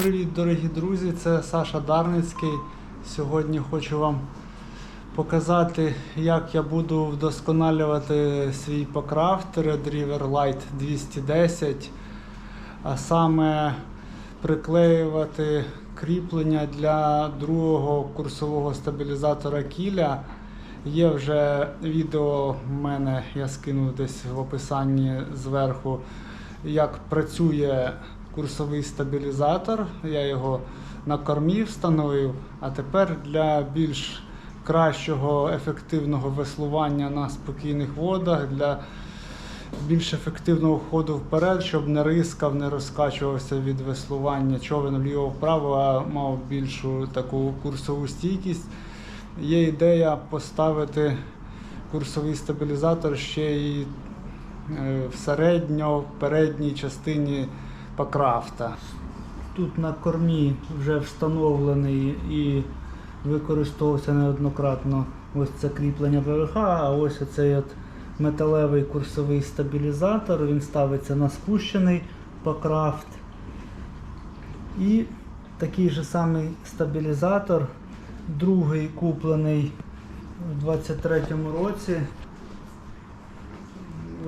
Привіт, дорогі друзі! Це Саша Дарницький. Сьогодні хочу вам показати, як я буду вдосконалювати свій покрафт Red River Light 210, а саме приклеювати кріплення для другого курсового стабілізатора кіля. Є вже відео в мене, я скину десь в описанні зверху, як працює курсовий стабілізатор. Я його на кормі встановив, а тепер для більш кращого ефективного веслування на спокійних водах, для більш ефективного ходу вперед, щоб не рискав, не розкачувався від веслування човен вліво-вправо, а мав більшу таку курсову стійкість. Є ідея поставити курсовий стабілізатор ще й е, в середньо, в передній частині покрафта. Тут на кормі вже встановлений і використовувався неоднократно ось це кріплення ПВХ, а ось оцей от металевий курсовий стабілізатор, він ставиться на спущений покрафт. І такий же самий стабілізатор, другий куплений у 23-му році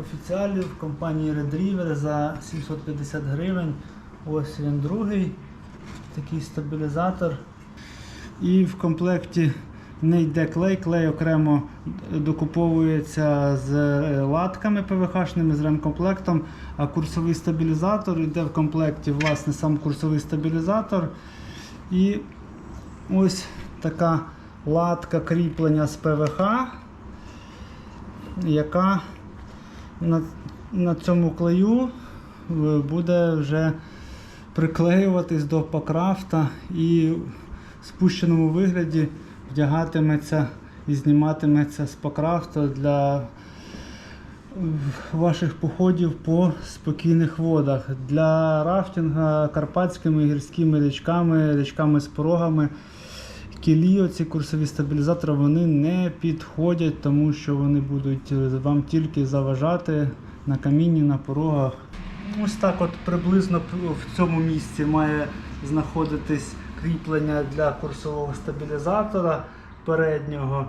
офіціалі в компанії Red River за 750 гривень. Ось він другий такий стабілізатор. І в комплекті не йде клей, клей окремо докуповується з е, латками ПВХ-шними, з ремкомплектом, а курсовий стабілізатор йде в комплекті власне сам курсовий стабілізатор. І ось така латка кріплення з ПВХ, яка на, на цьому клею е, буде вже приклеюватись до покрафта і в спущеному вигляді вдягатиметься і зніматиметься з покрафта для е, ваших походів по спокійних водах. Для рафтинга карпатськими гірськими річками, річками з порогами. Кілі, оці курсові стабілізатори, вони не підходять, тому що вони будуть е, вам тільки заважати на камінні, на порогах. Ось так от приблизно в цьому місці має знаходитись кріплення для курсового стабілізатора переднього.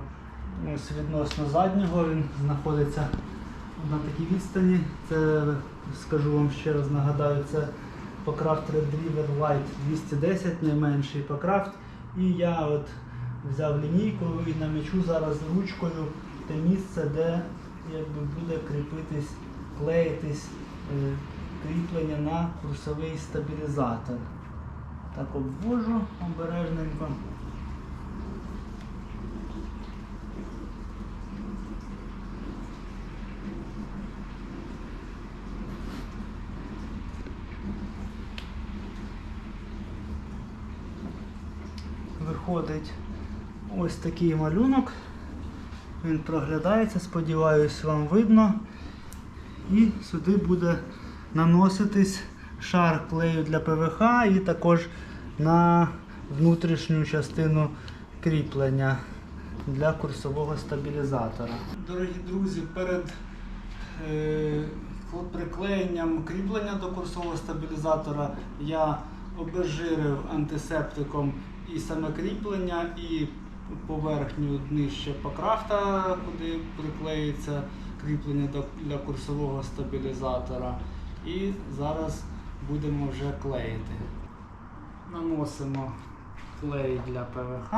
Ось відносно заднього він знаходиться на такій відстані. Це скажу вам ще раз, нагадаю, це Покрафт Red River Light 210, найменший покрафт. І я от взяв лінійку і намічу зараз ручкою те місце, де якби буде кріпитись, клеїтись е, кріплення на курсовий стабілізатор. Так обвожу обережненько. Виходить ось такий малюнок. Він проглядається, сподіваюсь, вам видно. І сюди буде наноситись шар клею для ПВХ і також на внутрішню частину кріплення для курсового стабілізатора. Дорогі друзі, перед е, приклеєнням кріплення до курсового стабілізатора я обезжирив антисептиком і саме кріплення, і поверхню нижче покрафта, куди приклеїться кріплення для курсового стабілізатора. І зараз будемо вже клеїти. Наносимо клей для ПВХ.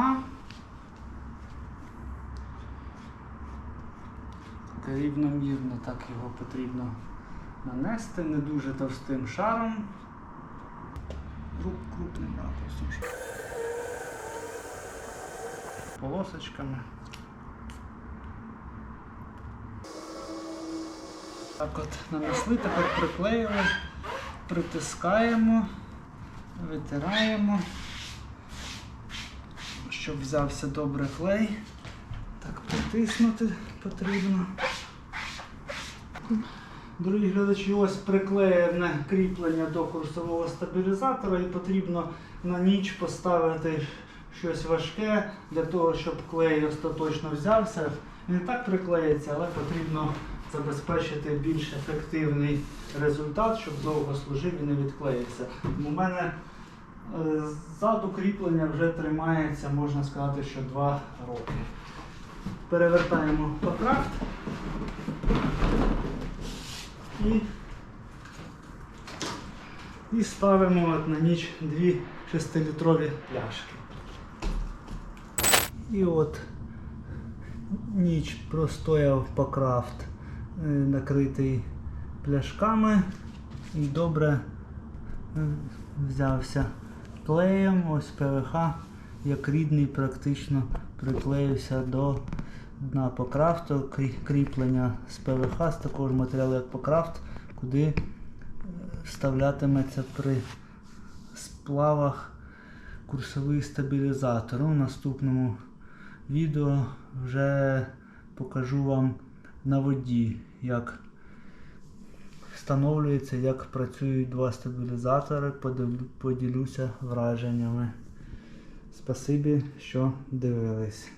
Рівномірно так його потрібно нанести, не дуже товстим шаром. Круп- Крупним ракурсом. Полосочками. Так от нанесли, тепер приклеїли, притискаємо, витираємо, щоб взявся добре клей. Так, притиснути потрібно. Дорогі глядачі, ось приклеєне кріплення до курсового стабілізатора і потрібно на ніч поставити щось важке для того, щоб клей остаточно взявся. Він так приклеїться, але потрібно забезпечити більш ефективний результат, щоб довго служив і не відклеївся. У мене Е, Ззаду кріплення вже тримається, можна сказати, що 2 роки. Перевертаємо покрафт і, і ставимо от на ніч дві 6-літрові пляшки. І от ніч простояв покрафт е, накритий пляшками. І добре е, взявся клеєм, ось ПВХ, як рідний, практично приклеївся до дна покрафту, Крі- кріплення з ПВХ, з такого ж матеріалу, як покрафт, куди е, вставлятиметься при сплавах курсовий стабілізатор. У наступному відео вже покажу вам на воді, як встановлюється, як працюють два стабілізатори, поділюся враженнями. Спасибі, що дивились.